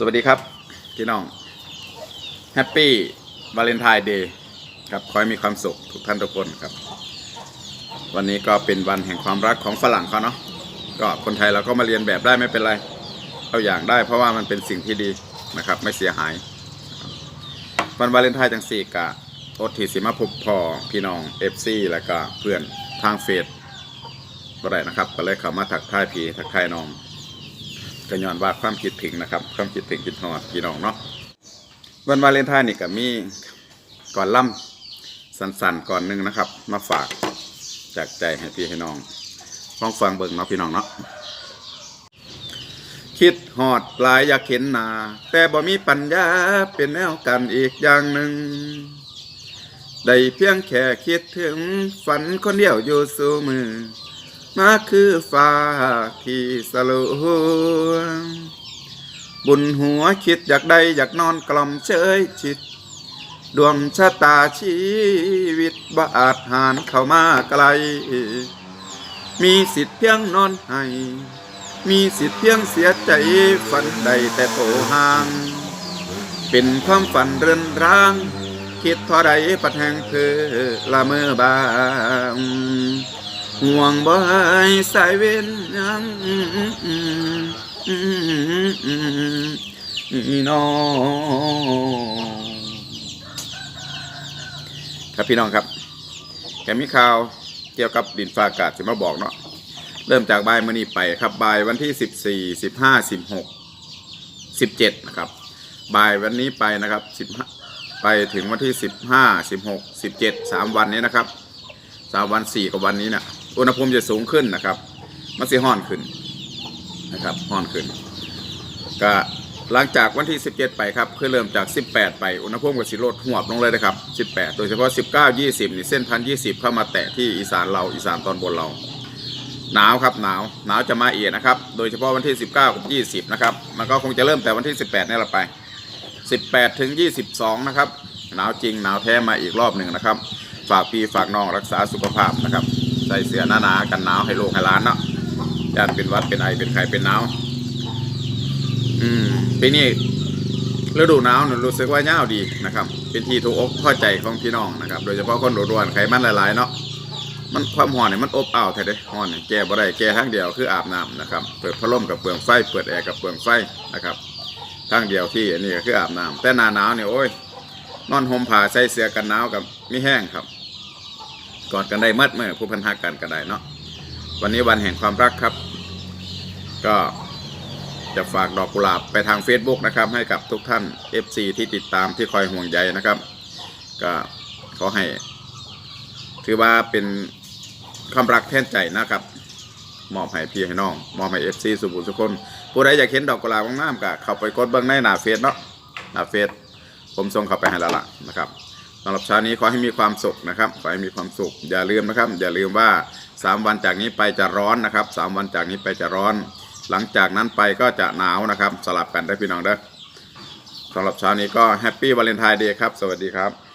สวัสดีครับพี่น้องแฮปปี้วาเลนไทน์เดย์ครับขอให้มีความสุขทุกท่านทุกคนครับ วันนี้ก็เป็นวันแห่งความรักของฝรั่งเขาเนาะก็คนไทยเราก็มาเรียนแบบได้ไม่เป็นไรเอาอย่างได้ เพราะว่ามันเป็นสิ่งที่ดีนะครับ ไม่เสียหาย วันวาเลนไทน์จังสี่กะโอทีสิมาพบพอพี่น้องเอฟซีแล้วก็เพื่อนทางเฟซก็ได้นะครับ ก็เลยเข้ามาทักทายพี่ทักทายน้อง ก็ย้อนว่าความคิดถึงนะครับ ความคิดถึงคิดทอดพี่น้องเนาะวันวาเลนไทน์นี่ก็มีก่อนล่ำสันๆก่อนหนึงนะครับ มาฝากจากใจให้พี่ให้น้องลองฟังเบิ่งเนาะพี่น้องเนาะคิดหอดหลายอยากเห็นหน้าแต่บ่มีปัญญาเป็นแนวกันอีกอย่างหนึ่งได้เพียงแค่คิดถึงฝันคนเดียวอยู่สู่มือ มาคือฟ้าที่สลวงบุญหัวคิดอยากได้อยากนอนกล่อมเชยชิดดวงชะตาชีวิตบอาจหานเข้ามาไกล มีสิทธิ์เพียงนอนให้ มีสิทธิ์เพียงเสียใจฝันใดแต่โตห่าง เป็นความฝันเรือนร่าง คิดเท่าใดปัดแห่งเพอละเมอบาง ห่วงบ่ให้สายเว้นยังนี่น้องครับพี่น้องครับแกมีข่าวเกี่ยวกับดินฟ้าอากาศจะมาบอกเนาะเริ่มจากบ่ายมื้อนี้ไปครับบ่ายวันที่สิบสี่สิบห้าสิบหกสิบเจ็ดนะครับบ่ายวันนี้ไปนะครับสิบไปถึงวันที่สิบห้าสิบหกสิบเจ็ดสามวันนี้นะครับสามวันสี่กับวันนี้เนี่ย อุณหภูมิจะสูงขึ้นนะครับ มันสิห้อนขึ้นนะครับห้อนขึ้น ก็หลังจากวันที่ 17 ไปครับคือเริ่มจาก 18 ไปอุณหภูมิก็สิลดหวบลงเลยนะครับ 18 โดยเฉพาะ 19 20 นี่เส้นพันยีเข้ามาแตะที่อีสานเราอีสานตอนบนเรา หนาวครับหนาวหนาวจะมาเอียดนะครับ โดยเฉพาะวันที่ 19 กับ 20 นะครับ มันก็คงจะเริ่มแต่วันที่ 18นี่แหละไป 18 ถึง 22 นะครับ หนาวจริงหนาวแท้มาอีกรอบหนึ่งนะครับ ฝากพี่ฝากน้องรักษาสุขภาพนะครับ ใส่เสื้อหนาๆกันหนาวให้ลูกให้หล้านเนาะย่านเป็นวัดเป็นไอเป็นไข้เป็นหนาวอืมปีนี้ฤดูหนาวเนี่ยรู้สึกว่าเน่าดีนะครับ เป็นที่ถูกอกเข้าใจของพี่น้องนะครับ โดยเฉพาะคนโดวนไขมันหลายๆเนาะมันความร้อนเนี่ยมันอบอ้าวแท้เด้ร้อนเนี่ยแก้บ่ได้แก้ทั้งเดียวคืออาบน้ำนะครับ เปิดพัดลมกับเปลืองไฟ เปิดแอร์กับเปลืองไฟนะครับทั้งเดียวที่อันนี้ก็คืออาบน้ำแต่หน้าหนาวเนี่ยโอ้ยนอนห่มผ้าใส่เสื้อกันหนาวกับมีแห้งครับ กอดกันได้เมื่อเมื่อผู้พันหักกันก็ได้เนาะวันนี้วันแห่งความรักครับ ก็จะฝากดอกกุหลาบไปทาง Facebook นะครับ ให้กับทุกท่าน FC ที่ติดตามที่คอยห่วงใยนะครับ ก็ขอให้ ถือว่าเป็นความรักแทนใจนะครับมอบให้พี่ให้น้องมอบให้ FC สุบุญสุคน ผู้ใดอยากเห็นดอกกุหลาบงามๆก็เข้าไปกดเบิ้งในหน้าเฟซเนาะหน้าเฟซผมส่งเข้าไปให้แล้วล่ะนะครับ สำหรับเช้านี้ขอให้มีความสุขนะครับขอให้มีความสุข อย่าลืมนะครับ อย่าลืมว่า 3 วันจากนี้ไปจะร้อนนะครับ 3 วันจากนี้ไปจะร้อน หลังจากนั้นไปก็จะหนาวนะครับ สลับกันได้พี่น้องเด้อสำหรับเช้านี้ก็แฮปปี้วาเลนไทน์เดย์ครับ สวัสดีครับ